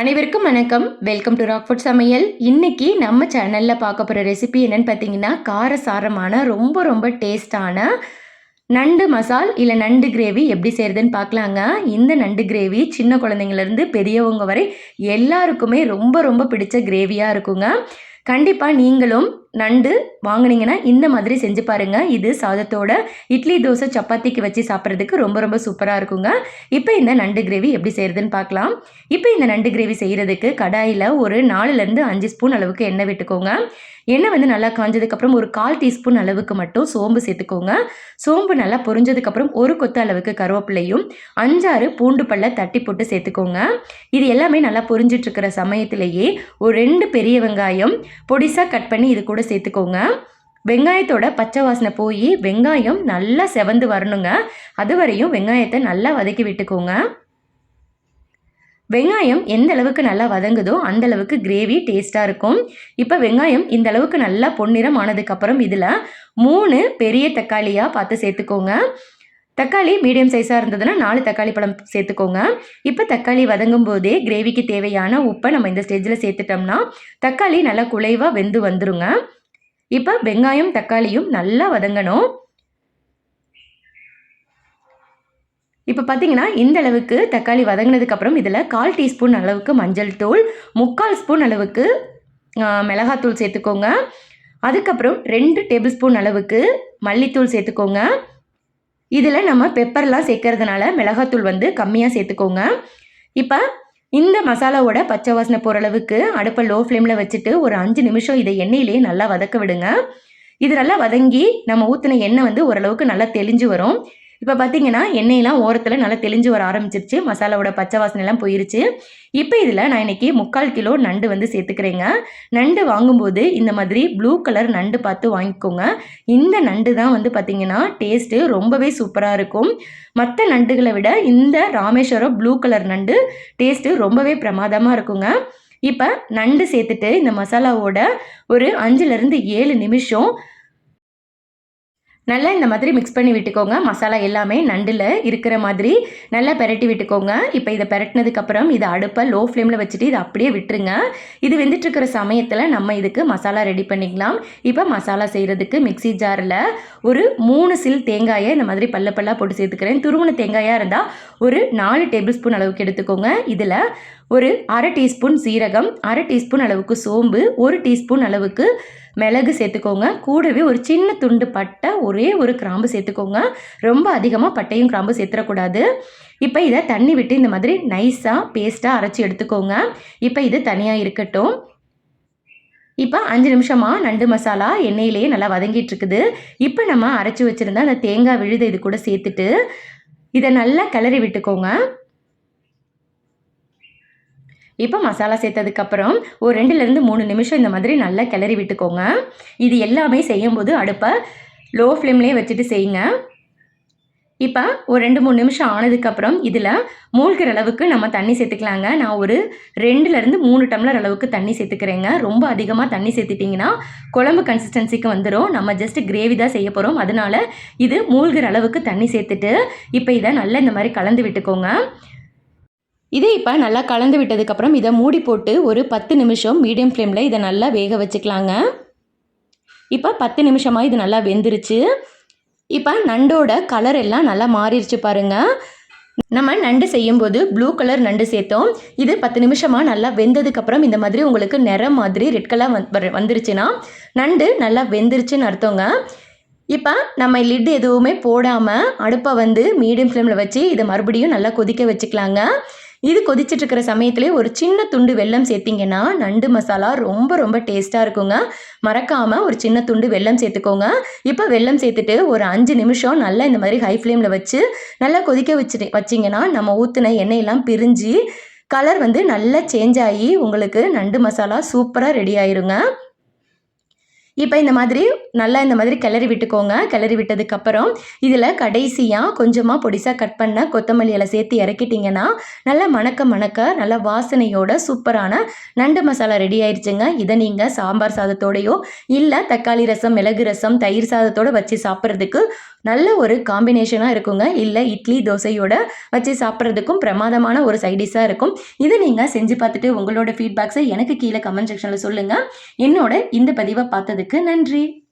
அனைவருக்கும் வணக்கம். Welcome to Rockfort சமையல். இன்னைக்கு நம்ம சேனலில் பார்க்க போகிற ரெசிபி என்னன்னு பார்த்தீங்கன்னா காரசாரமான ரொம்ப ரொம்ப டேஸ்டான நண்டு மசால் இல்லை நண்டு கிரேவி எப்படி செய்கிறதுன்னு பார்க்கலாங்க. இந்த நண்டு கிரேவி சின்ன குழந்தைங்கலேருந்து பெரியவங்க வரை எல்லாருக்குமே ரொம்ப ரொம்ப பிடிச்ச கிரேவியாக இருக்குங்க. கண்டிப்பாக நீங்களும் நண்டு வாங்கினீங்கன்னா இந்த மாதிரி செஞ்சு பாருங்கள் இது சாதத்தோட இட்லி தோசை சப்பாத்திக்கு வச்சு சாப்பிட்றதுக்கு ரொம்ப ரொம்ப சூப்பராக இருக்குங்க. இப்போ இந்த நண்டு கிரேவி எப்படி செய்கிறதுன்னு பார்க்கலாம் இப்போ இந்த நண்டு கிரேவி செய்கிறதுக்கு கடாயில் ஒரு நாலுலேருந்து அஞ்சு ஸ்பூன் அளவுக்கு எண்ணெய் விட்டுக்கோங்க. எண்ணெய் வந்து நல்லா காஞ்சதுக்கப்புறம் ஒரு கால் டீஸ்பூன் அளவுக்கு மட்டும் சோம்பு சேர்த்துக்கோங்க. சோம்பு நல்லா பொரிஞ்சதுக்கப்புறம் ஒரு கொத்து அளவுக்கு கருவேப்பிலையும் அஞ்சாறு பூண்டு பல்ல தட்டி போட்டு சேர்த்துக்கோங்க. இது எல்லாமே நல்லா பொரிஞ்சிட்ருக்கிற சமயத்திலேயே ஒரு ரெண்டு பெரிய வெங்காயம் பொடிசாக கட் பண்ணி இது கூட சேர்த்துக்கோங்க. வெங்காயத்தோட பச்சை வாசனை போய் வெங்காயம் நல்லா செவந்து வரணுங்க. அது வரையும் வெங்காயத்தை நல்லா வதக்கி விட்டுக்கோங்க. வெங்காயம் எந்த அளவுக்கு நல்லா வதங்குதோ அந்த அளவுக்கு கிரேவி டேஸ்ட்டாக இருக்கும். இப்போ வெங்காயம் இந்த அளவுக்கு நல்லா பொன்னிறம் ஆனதுக்கப்புறம் இதில் மூணு பெரிய தக்காளியாக பார்த்து சேர்த்துக்கோங்க. தக்காளி மீடியம் சைஸாக இருந்ததுன்னா நாலு தக்காளி பழம் சேர்த்துக்கோங்க. இப்போ தக்காளி வதங்கும் போதே கிரேவிக்கு தேவையான உப்பை நம்ம இந்த ஸ்டேஜில் சேர்த்துட்டோம்னா தக்காளி நல்லா குலைவாக வெந்து வந்துருங்க. இப்போ வெங்காயம் தக்காளியும் நல்லா வதங்கணும். இப்போ பார்த்தீங்கன்னா இந்த அளவுக்கு தக்காளி வதங்கினதுக்கப்புறம் இதில் கால் டீஸ்பூன் அளவுக்கு மஞ்சள் தூள் முக்கால் ஸ்பூன் அளவுக்கு மிளகாத்தூள் சேர்த்துக்கோங்க. அதுக்கப்புறம் ரெண்டு டேபிள் ஸ்பூன் அளவுக்கு மல்லித்தூள் சேர்த்துக்கோங்க. இதில் நம்ம பெப்பர்லாம் சேர்க்கறதுனால மிளகாத்தூள் வந்து கம்மியாக சேர்த்துக்கோங்க. இப்போ இந்த மசாலாவோட பச்சை வாசனை போகிற அளவுக்கு அடுப்பை லோ ஃப்ளேமில் வச்சுட்டு ஒரு அஞ்சு நிமிஷம் இதை எண்ணெயிலேயே நல்லா வதக்க விடுங்க. இது நல்லா வதங்கி நம்ம ஊற்றின எண்ணெய் வந்து ஓரளவுக்கு நல்லா தெளிஞ்சு வரும். இப்போ பார்த்தீங்கன்னா எண்ணெயெல்லாம் ஓரத்தில் நல்லா தெளிஞ்சு வர ஆரம்பிச்சிருச்சு. மசாலாவோட பச்சை வாசனைலாம் போயிருச்சு. இப்போ இதில் நான் இன்றைக்கி முக்கால் கிலோ நண்டு வந்து சேர்த்துக்கிறேங்க. நண்டு வாங்கும்போது இந்த மாதிரி ப்ளூ கலர் நண்டு பார்த்து வாங்கிக்கோங்க. இந்த நண்டு தான் வந்து பார்த்திங்கன்னா டேஸ்ட்டு ரொம்பவே சூப்பராக இருக்கும். மற்ற நண்டுகளை விட இந்த ராமேஸ்வரம் ப்ளூ கலர் நண்டு டேஸ்ட்டு ரொம்பவே பிரமாதமாக இருக்குங்க. இப்போ நண்டு சேர்த்துட்டு இந்த மசாலாவோட ஒரு அஞ்சுலேருந்து ஏழு நிமிஷம் நல்லா இந்த மாதிரி மிக்ஸ் பண்ணி விட்டுக்கோங்க. மசாலா எல்லாமே நண்டில் இருக்கிற மாதிரி நல்லா பெரட்டி விட்டுக்கோங்க. இப்போ இதை பெரட்டினதுக்கப்புறம் இதை அடுப்பை லோ ஃப்ளேமில் வச்சுட்டு இதை அப்படியே விட்டுருங்க. இது வெந்துட்டுருக்கிற சமயத்தில் நம்ம இதுக்கு மசாலா ரெடி பண்ணிக்கலாம். இப்போ மசாலா செய்கிறதுக்கு மிக்சி ஜாரில் ஒரு மூணு சில் தேங்காயை இந்த மாதிரி பல்ல பல்லாக போட்டு சேர்த்துக்கிறேன். துருவன தேங்காயாக இருந்தால் ஒரு நாலு டேபிள் ஸ்பூன் அளவுக்கு எடுத்துக்கோங்க. இதில் ஒரு அரை டீஸ்பூன் சீரகம் அரை டீஸ்பூன் அளவுக்கு சோம்பு ஒரு டீஸ்பூன் அளவுக்கு மிளகு சேர்த்துக்கோங்க. கூடவே ஒரு சின்ன துண்டு பட்டை ஒரே ஒரு கிராம்பு சேர்த்துக்கோங்க. ரொம்ப அதிகமாக பட்டையும் கிராம்பு சேர்த்துடக்கூடாது இப்போ இதை தண்ணி விட்டு இந்த மாதிரி நைஸாக பேஸ்ட்டாக அரைச்சி எடுத்துக்கோங்க. இப்போ இது தனியாக இருக்கட்டும். இப்போ அஞ்சு நிமிஷமாக நண்டு மசாலா எண்ணெயிலேயே நல்லா வதங்கிட்டு இருக்குது இப்போ நம்ம அரைச்சி வச்சுருந்தா அந்த தேங்காய் விழுது இது கூட சேர்த்துட்டு இதை நல்லா கிளறி விட்டுக்கோங்க. இப்போ மசாலா சேர்த்ததுக்கப்புறம் ஒரு ரெண்டுலேருந்து மூணு நிமிஷம் இந்த மாதிரி நல்லா கிளறி விட்டுக்கோங்க. இது எல்லாமே செய்யும்போது அடுப்பை லோ ஃப்ளேம்லேயே வச்சுட்டு செய்யுங்க. இப்போ ஒரு ரெண்டு மூணு நிமிஷம் ஆனதுக்கப்புறம் இதில் மூழ்கிற அளவுக்கு நம்ம தண்ணி சேர்த்துக்கலாங்க. நான் ஒரு ரெண்டுலேருந்து மூணு டம்ளர் அளவுக்கு தண்ணி சேர்த்துக்கிறேங்க. ரொம்ப அதிகமாக தண்ணி சேர்த்துட்டிங்கன்னா குழம்பு கன்சிஸ்டன்சிக்கு வந்துடும் நம்ம ஜஸ்ட் கிரேவி தான் செய்ய போகிறோம் அதனால் இது மூழ்கிற அளவுக்கு தண்ணி சேர்த்துட்டு இப்போ இதை நல்லா இந்த மாதிரி கலந்து விட்டுக்கோங்க. இதை இப்போ நல்லா கலந்து விட்டதுக்கப்புறம் இதை மூடி போட்டு ஒரு பத்து நிமிஷம் மீடியம் ஃப்ளேமில் இதை நல்லா வேக வச்சுக்கலாங்க. இப்போ பத்து நிமிஷமாக இது நல்லா வெந்துருச்சு. இப்போ நண்டோட கலர் எல்லாம் நல்லா மாறிடுச்சு பாருங்கள் நம்ம நண்டு செய்யும்போது ப்ளூ கலர் நண்டு சேர்த்தோம். இது பத்து நிமிஷமாக நல்லா வெந்ததுக்கப்புறம் இந்த மாதிரி உங்களுக்கு நிறம் மாதிரி ரெட் கலர் வந் வந்துருச்சுன்னா நண்டு நல்லா வெந்துருச்சுன்னு அர்த்தங்க. இப்போ நம்ம லிட் எதுவுமே போடாமல் அடுப்பை வந்து மீடியம் ஃப்ளேமில் வச்சு இதை மறுபடியும் நல்லா கொதிக்க வச்சுக்கலாங்க. இது கொதிச்சிட்ருக்கிற சமயத்திலே ஒரு சின்ன துண்டு வெல்லம் சேர்த்திங்கன்னா நண்டு மசாலா ரொம்ப ரொம்ப டேஸ்ட்டாக இருக்குங்க. மறக்காமல் ஒரு சின்ன துண்டு வெல்லம் சேர்த்துக்கோங்க. இப்போ வெல்லம் சேர்த்துட்டு ஒரு அஞ்சு நிமிஷம் நல்லா இந்த மாதிரி ஹை ஃப்ளேமில் வச்சு நல்லா கொதிக்க வச்சு வச்சிங்கன்னா நம்ம ஊற்றின எண்ணெயெல்லாம் பிரிஞ்சு கலர் வந்து நல்லா சேஞ்ச் ஆகி உங்களுக்கு நண்டு மசாலா சூப்பராக ரெடி ஆயிருங்க. இப்போ இந்த மாதிரி நல்லா இந்த மாதிரி கிளறி விட்டுக்கோங்க. கிளறி விட்டதுக்கப்புறம் இதில் கடைசியாக கொஞ்சமாக பொடிசாக கட் பண்ண கொத்தமல்லி இலை சேர்த்து இறக்கிட்டிங்கன்னா நல்லா மணக்க மணக்க நல்லா வாசனையோட சூப்பரான நண்டு மசாலா ரெடி ஆயிடுச்சுங்க இதை நீங்கள் சாம்பார் சாதத்தோடையோ இல்லை தக்காளி ரசம் மிளகு ரசம் தயிர் சாதத்தோடு வச்சு சாப்பிட்றதுக்கு நல்ல ஒரு காம்பினேஷனாக இருக்குங்க. இல்லை இட்லி தோசையோட வச்சு சாப்பிட்றதுக்கும் பிரமாதமான ஒரு சைடிஷாக இருக்கும். இதை நீங்கள் செஞ்சு பார்த்துட்டு உங்களோட ஃபீட்பேக்ஸை எனக்கு கீழே கமெண்ட் செக்ஷனில் சொல்லுங்கள் என்னோட இந்த பதிவை பார்த்ததுக்கு நன்றி.